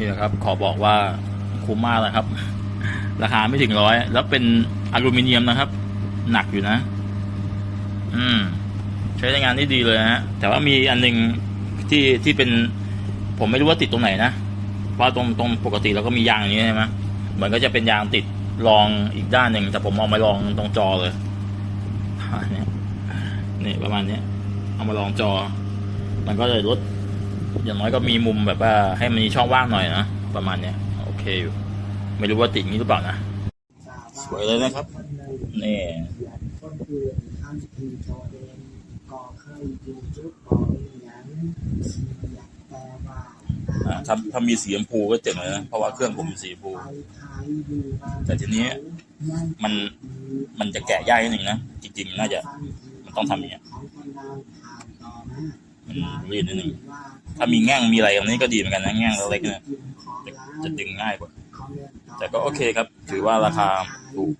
นี่นะครับ ขอบอกว่าคุ้มมากเลยครับ ราคาไม่ถึงร้อย แล้วเป็นอลูมิเนียมนะครับ หนักอยู่นะ อืม ใช้ในงานได้ดีเลยนะฮะ แต่ว่ามีอันหนึงที่ที่เป็น ผมไม่รู้ว่าติดตรงไหนนะเพราตรงตรงปกติเราก็มียางอย่างนี้ใช่ไหมเหมือนก็จะเป็นยางติดรองอีกด้านหนึ่งแต่ผมเอามาลองตรงจอเลยนี่ประมาณนี้เอามาลองจอ มันก็เลยลด อย่างน้อยก็มีมุมแบบว่าให้มันมีช่องว่างหน่อยนะประมาณเนี้ยโอเคอยู่ไม่รู้ว่าติดนี้หรือเปล่านะสวยเลยนะครับนี่คนอื่นทำทีโจเองก็เคยอยู่จุดบ่อยถ้าถ้ามีสีชมพูก็เจ๋งเลยนะเพราะว่าเครื่องผมเป็นสีชมพู แต่ทีนี้มันมันจะแกะยากนิดหนึ่งนะจริงๆน่าจะมันต้องทำอย่างเงี้ย เราผ่านต่อนะมันรีดนิดหนึ่งถ้ามีแง่งมีอะไรแบบนี้ก็ดีเหมือนกันนะแง่งเล็กๆนะจะดึงง่ายกว่า แต่ก็โอเคครับ ถือว่าราคาถูก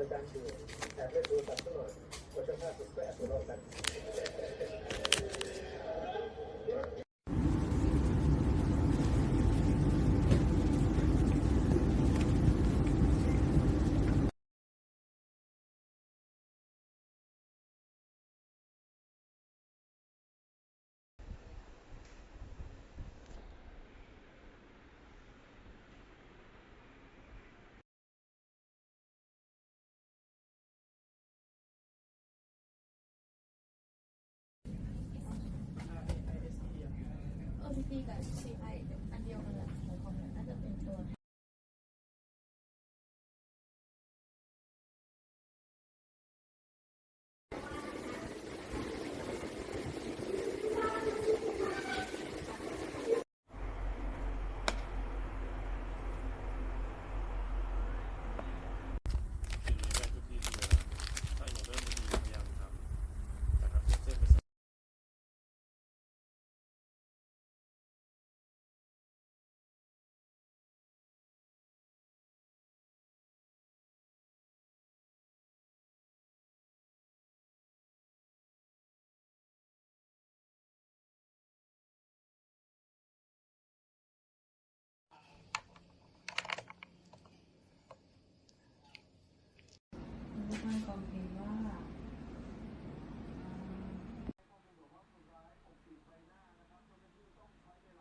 เกิดอาการเบื่อแต่ไม่ดูตัดตลอดก็จะพลาดตัวแปรตัวเรากัน ที่กับชีไออันเดียวกันแหละของผมเนี่ยน่าจะเป็นตัว